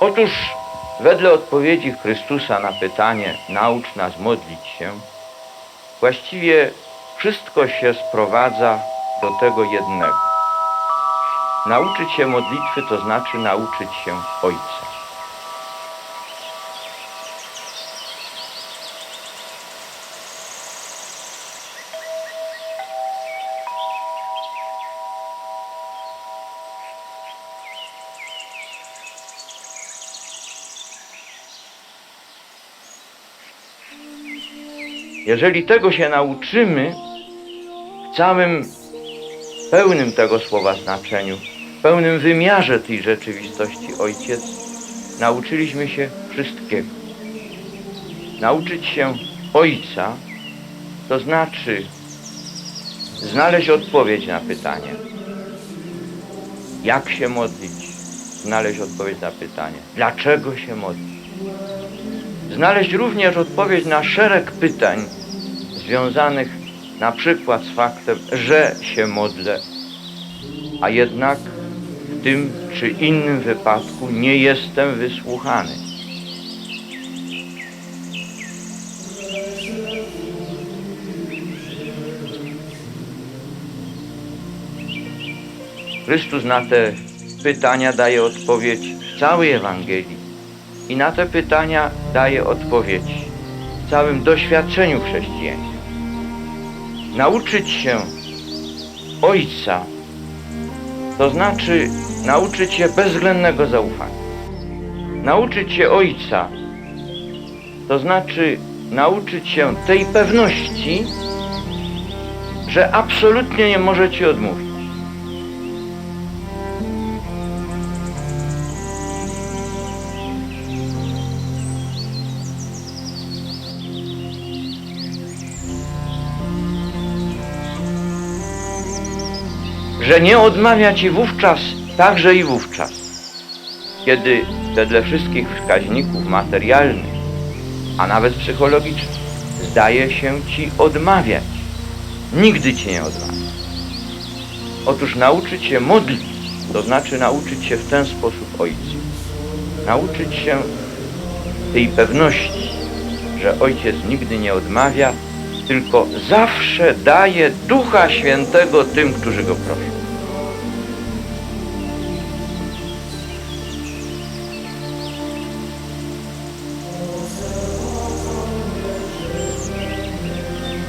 Otóż wedle odpowiedzi Chrystusa na pytanie naucz nas modlić się, właściwie wszystko się sprowadza do tego jednego. Nauczyć się modlitwy to znaczy nauczyć się Ojca. Jeżeli tego się nauczymy w całym pełnym tego słowa znaczeniu, w pełnym wymiarze tej rzeczywistości Ojciec, nauczyliśmy się wszystkiego. Nauczyć się Ojca to znaczy znaleźć odpowiedź na pytanie, jak się modlić, znaleźć odpowiedź na pytanie, dlaczego się modlić. Znaleźć również odpowiedź na szereg pytań związanych na przykład z faktem, że się modlę, a jednak w tym czy innym wypadku nie jestem wysłuchany. Chrystus na te pytania daje odpowiedź w całej Ewangelii i na te pytania daje odpowiedź w całym doświadczeniu chrześcijaństwa. Nauczyć się Ojca to znaczy nauczyć się bezwzględnego zaufania. Nauczyć się Ojca to znaczy nauczyć się tej pewności, że absolutnie nie może Ci odmówić. Że nie odmawia ci wówczas, także i wówczas, kiedy wedle wszystkich wskaźników materialnych, a nawet psychologicznych, zdaje się ci odmawiać. Nigdy ci nie odmawia. Otóż nauczyć się modlić, to znaczy nauczyć się w ten sposób Ojcu. Nauczyć się tej pewności, że Ojciec nigdy nie odmawia, tylko zawsze daje Ducha Świętego tym, którzy Go proszą.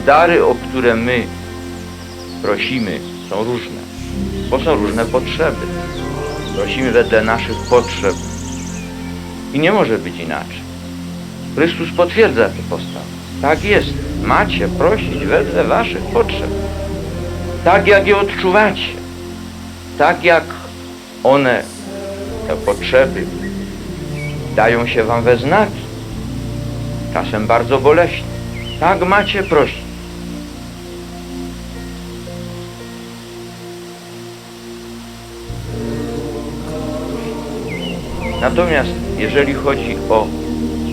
Dary, o które my prosimy, są różne, bo są różne potrzeby. Prosimy wedle naszych potrzeb i nie może być inaczej. Chrystus potwierdza tę postawę. Tak jest. Macie prosić wedle waszych potrzeb. Tak jak je odczuwacie. Tak jak one, te potrzeby, dają się wam we znaki. Czasem bardzo boleśnie. Tak macie prosić. Natomiast jeżeli chodzi o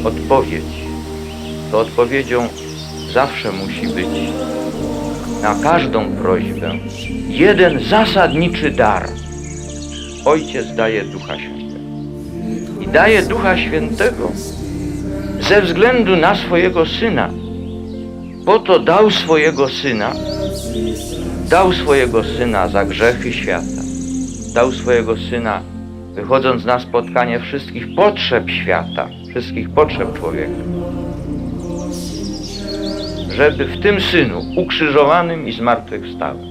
odpowiedź, to odpowiedzią zawsze musi być na każdą prośbę jeden zasadniczy dar. Ojciec daje Ducha Świętego. I daje Ducha Świętego ze względu na swojego Syna. Po to dał swojego Syna, dał swojego Syna za grzechy świata. Dał swojego Syna wychodząc na spotkanie wszystkich potrzeb świata, wszystkich potrzeb człowieka żeby w tym Synu ukrzyżowanym i zmartwychwstałym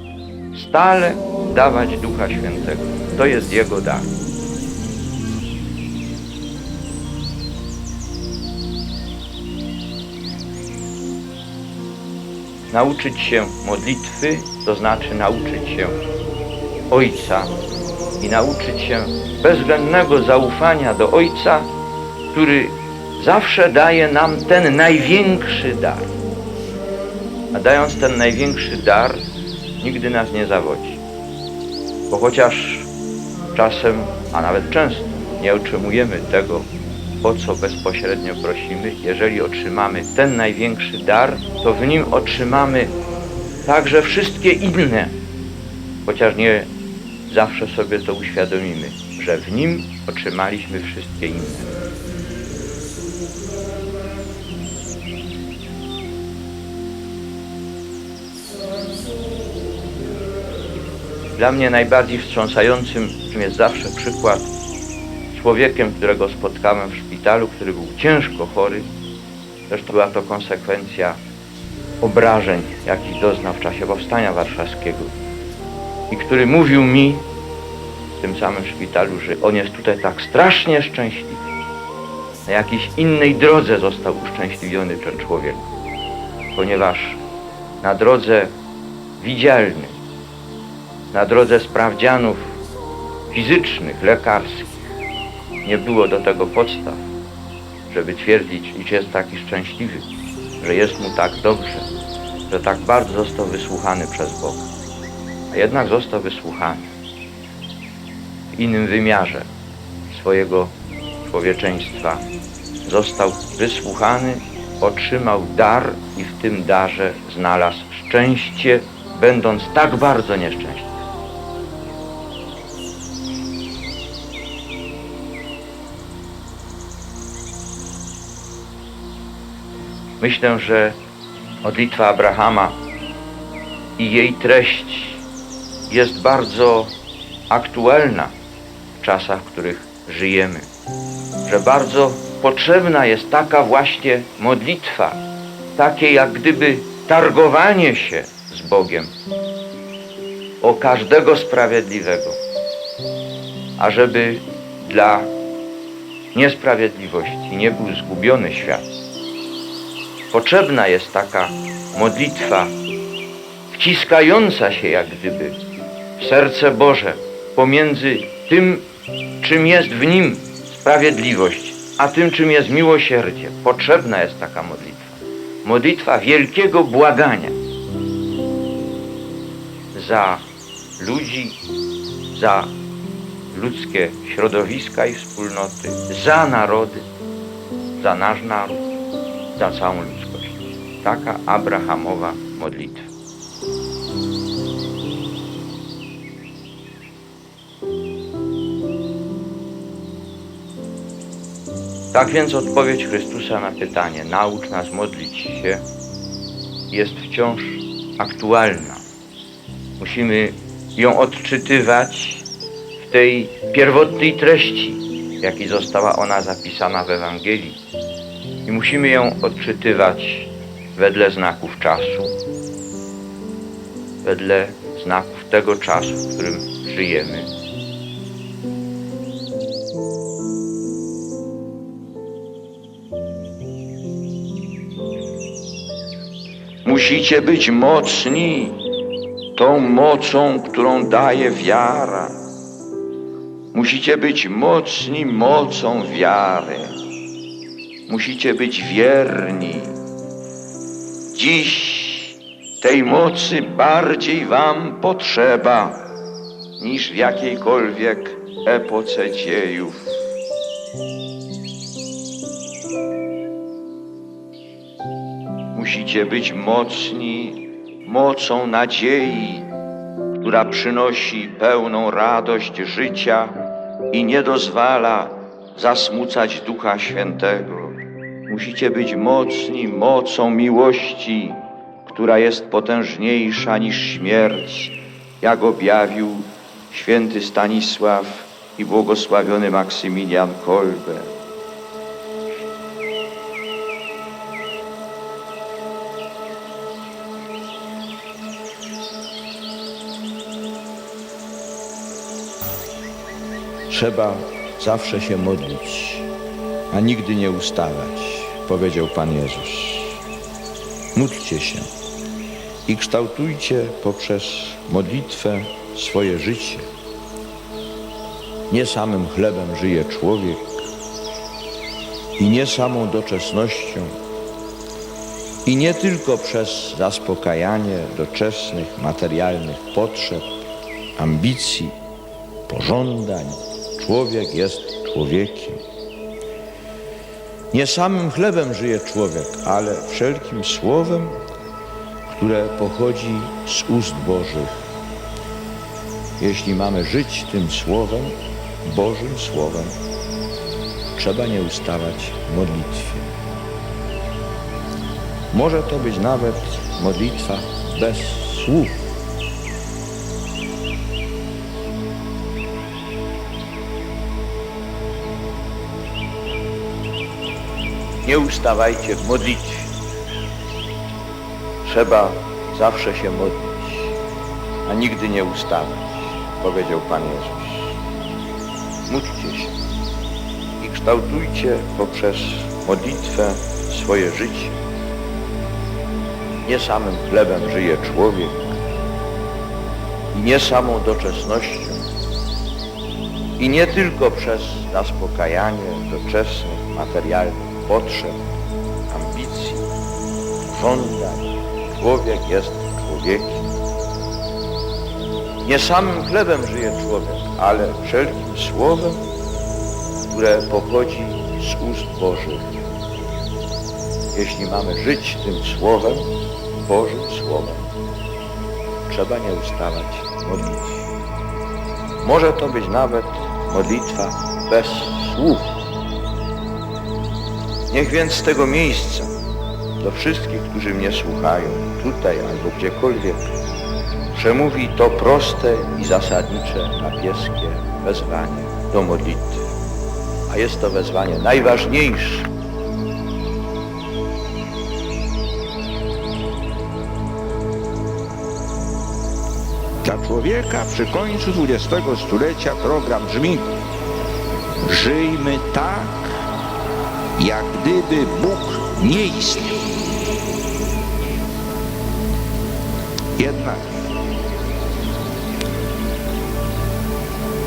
stale dawać Ducha Świętego. To jest Jego dar. Nauczyć się modlitwy, to znaczy nauczyć się Ojca i nauczyć się bezwzględnego zaufania do Ojca, który zawsze daje nam ten największy dar. A dając ten największy dar, nigdy nas nie zawodzi. Bo chociaż czasem, a nawet często, nie otrzymujemy tego, o co bezpośrednio prosimy, jeżeli otrzymamy ten największy dar, to w nim otrzymamy także wszystkie inne, chociaż nie zawsze sobie to uświadomimy, że w Nim otrzymaliśmy wszystkie inne. Dla mnie najbardziej wstrząsającym jest zawsze przykład człowiekiem, którego spotkałem w szpitalu, który był ciężko chory. Zresztą była to konsekwencja obrażeń, jakich doznał w czasie powstania warszawskiego. I który mówił mi w tym samym szpitalu, że on jest tutaj tak strasznie szczęśliwy. Na jakiejś innej drodze został uszczęśliwiony ten człowiek, ponieważ na drodze widzialnej, na drodze sprawdzianów fizycznych, lekarskich nie było do tego podstaw, żeby twierdzić, iż jest taki szczęśliwy, że jest mu tak dobrze, że tak bardzo został wysłuchany przez Boga. Jednak został wysłuchany w innym wymiarze swojego człowieczeństwa. Został wysłuchany, otrzymał dar i w tym darze znalazł szczęście, będąc tak bardzo nieszczęśliwy. Myślę, że modlitwa Abrahama i jej treść jest bardzo aktualna w czasach, w których żyjemy. Że bardzo potrzebna jest taka właśnie modlitwa, takie jak gdyby targowanie się z Bogiem o każdego sprawiedliwego, ażeby dla niesprawiedliwości nie był zgubiony świat. Potrzebna jest taka modlitwa, wciskająca się jak gdyby serce Boże pomiędzy tym, czym jest w nim sprawiedliwość, a tym, czym jest miłosierdzie. Potrzebna jest taka modlitwa. Modlitwa wielkiego błagania za ludzi, za ludzkie środowiska i wspólnoty, za narody, za nasz naród, za całą ludzkość. Taka abrahamowa modlitwa. Tak więc odpowiedź Chrystusa na pytanie naucz nas modlić się jest wciąż aktualna. Musimy ją odczytywać w tej pierwotnej treści, jakiej została ona zapisana w Ewangelii. I musimy ją odczytywać wedle znaków czasu, wedle znaków tego czasu, w którym żyjemy. Musicie być mocni tą mocą, którą daje wiara. Musicie być mocni mocą wiary. Musicie być wierni. Dziś tej mocy bardziej Wam potrzeba niż w jakiejkolwiek epoce dziejów. Musicie być mocni mocą nadziei, która przynosi pełną radość życia i nie dozwala zasmucać Ducha Świętego. Musicie być mocni mocą miłości, która jest potężniejsza niż śmierć, jak objawił święty Stanisław i błogosławiony Maksymilian Kolbe. Trzeba zawsze się modlić, a nigdy nie ustawać, powiedział Pan Jezus. Módlcie się i kształtujcie poprzez modlitwę swoje życie. Nie samym chlebem żyje człowiek i nie samą doczesnością i nie tylko przez zaspokajanie doczesnych materialnych potrzeb, ambicji, pożądań, człowiek jest człowiekiem. Nie samym chlebem żyje człowiek, ale wszelkim słowem, które pochodzi z ust Bożych. Jeśli mamy żyć tym słowem, Bożym Słowem trzeba nie ustawać w modlitwie. Może to być nawet modlitwa bez słów. Nie ustawajcie w. Trzeba zawsze się modlić, a nigdy nie ustawać, powiedział Pan Jezus. Módlcie się i kształtujcie poprzez modlitwę swoje życie. Nie samym chlebem żyje człowiek i nie samą doczesnością i nie tylko przez zaspokajanie doczesnych, materialnych potrzeb, ambicji, żądań. Człowiek jest człowiekiem. Nie samym chlebem żyje człowiek, ale wszelkim słowem, które pochodzi z ust Bożych. Jeśli mamy żyć tym słowem, Bożym Słowem, trzeba nie ustawać w modlitwie. Może to być nawet modlitwa bez słów. Niech więc z tego miejsca do wszystkich, którzy mnie słuchają, tutaj albo gdziekolwiek, przemówi to proste i zasadnicze papieskie wezwanie do modlitwy. A jest to wezwanie najważniejsze. Dla człowieka przy końcu XX stulecia program brzmi Żyjmy tak, jak gdyby Bóg nie istniał. Jednak,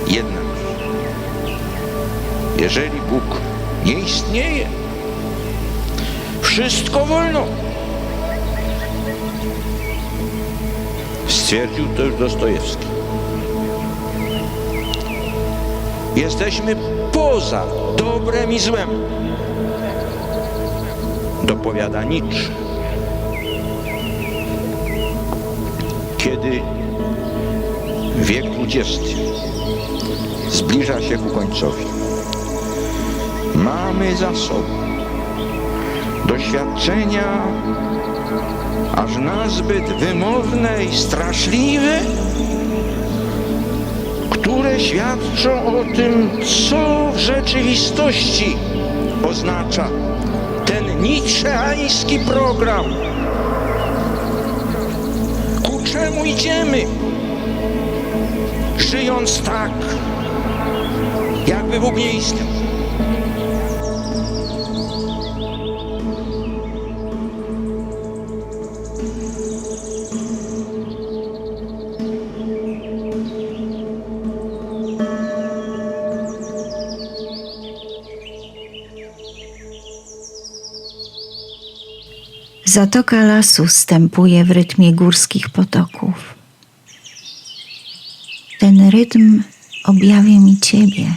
jednak, jeżeli Bóg nie istnieje, wszystko wolno. Stwierdził to już Dostojewski. Jesteśmy poza dobrem i złem. Dopowiada Nietzsche. Kiedy wiek XX zbliża się ku końcowi, mamy za sobą doświadczenia aż nazbyt wymowne i straszliwe, które świadczą o tym, co w rzeczywistości oznacza niczeański program. Ku czemu idziemy, żyjąc tak, jakby Bóg nie istniał? Zatoka lasu stępuje w rytmie górskich potoków. Ten rytm objawia mi Ciebie,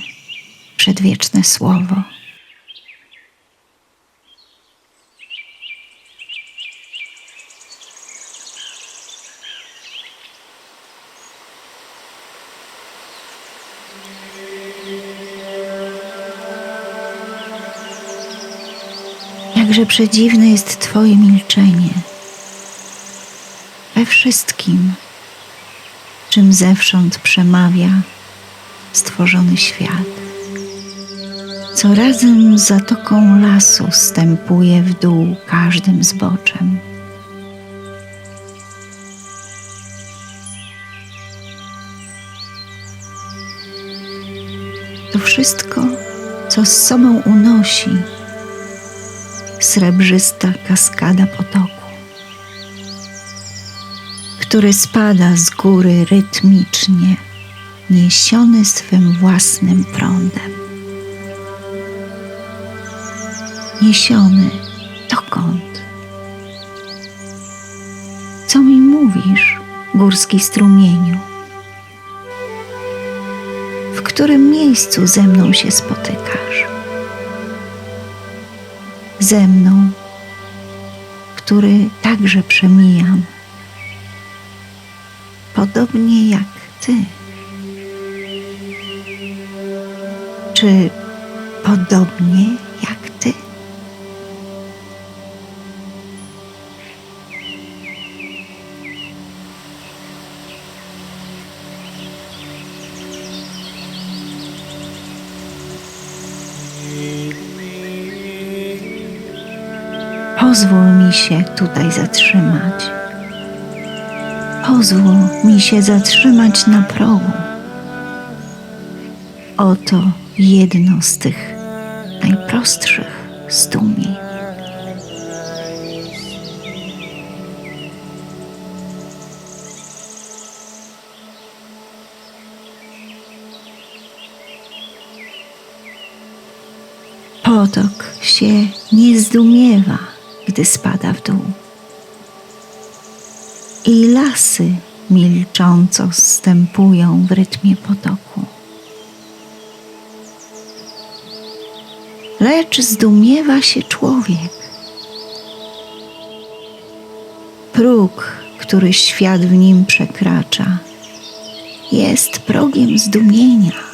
przedwieczne słowo. Jakże przedziwne jest Twoje milczenie. We wszystkim, czym zewsząd przemawia stworzony świat. Co razem z zatoką lasu stępuje w dół każdym zboczem. To wszystko, co z sobą unosi srebrzysta kaskada potoku, który spada z góry rytmicznie, niesiony swym własnym prądem. Niesiony dokąd? Co mi mówisz, górski strumieniu? W którym miejscu ze mną się spotykasz? Ze mną, który także przemijam, podobnie jak Ty. Czy podobnie jak Pozwól mi się tutaj zatrzymać. Pozwól mi się zatrzymać na progu. Oto jedno z tych najprostszych zdumień. Potok się nie zdumiewa, gdy spada w dół. I lasy milcząco zstępują w rytmie potoku. Lecz zdumiewa się człowiek. Próg, który świat w nim przekracza, jest progiem zdumienia.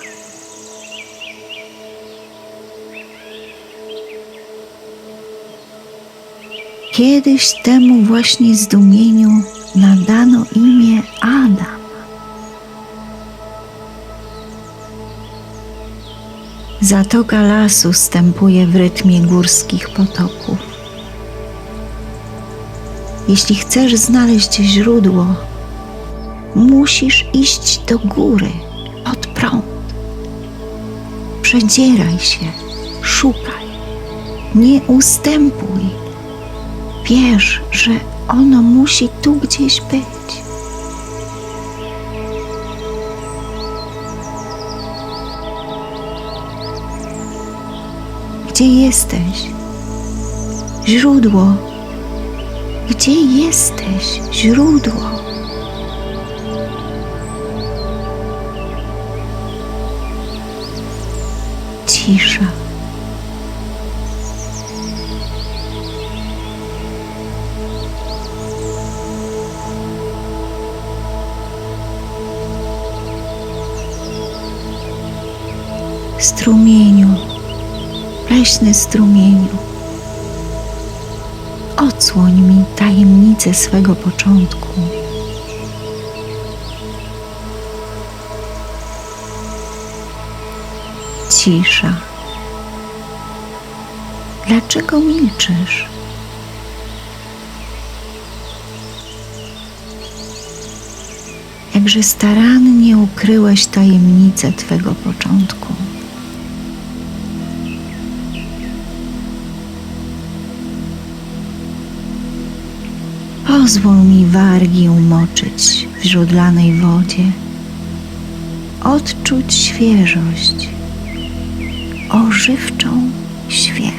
Kiedyś temu właśnie zdumieniu nadano imię Adam. Zatoka lasu stępuje w rytmie górskich potoków. Jeśli chcesz znaleźć źródło, musisz iść do góry, pod prąd. Przedzieraj się, szukaj, nie ustępuj. Wiesz, że ono musi tu gdzieś być. Gdzie jesteś? Źródło. Gdzie jesteś? Źródło. Cisza. Strumieniu, leśny strumieniu. Odsłoń mi tajemnicę swego początku. Cisza. Dlaczego milczysz? Jakże starannie ukryłeś tajemnicę Twego początku. Pozwól mi wargi umoczyć w źródlanej wodzie, odczuć świeżość, ożywczą świeżość.